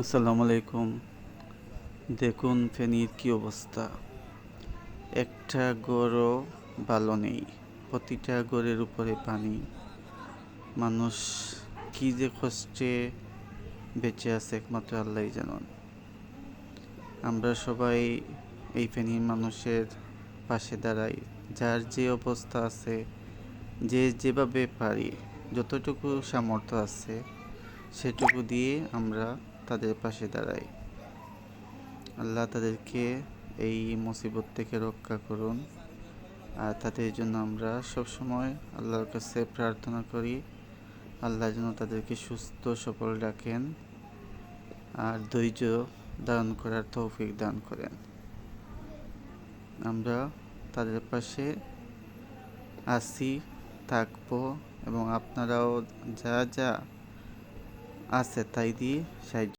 আসসালামু আলাইকুম। দেখুন ফেনীর কি অবস্থা। একটা গড়ও ভালো নেই, প্রতিটা গড়ের উপরে পানি। মানুষ কি যে কষ্টে বেঁচে আছে একমাত্র আল্লাহ জানুন। আমরা সবাই এই ফেনীর মানুষের পাশে দাঁড়াই, যার যে অবস্থা আছে, যে যেভাবে পারি, যতটুকু সামর্থ্য আছে, সেটুকু দিয়ে আমরা তাদের পাশে দাঁড়াই আল্লাহ তাদেরকে এই মুসিবত থেকে রক্ষা করুন। আর তাদের জন্য আমরা সবসময় আল্লাহর কাছে প্রার্থনা করি, আল্লাহ যেন তাদেরকে সুস্থ সফল রাখেন আর ধৈর্য দান করার তৌফিক দান করেন। আমরা তাদের পাশে আছি থাকব এবং আপনারাও যা যা আছে তাই দিয়ে সাহায্য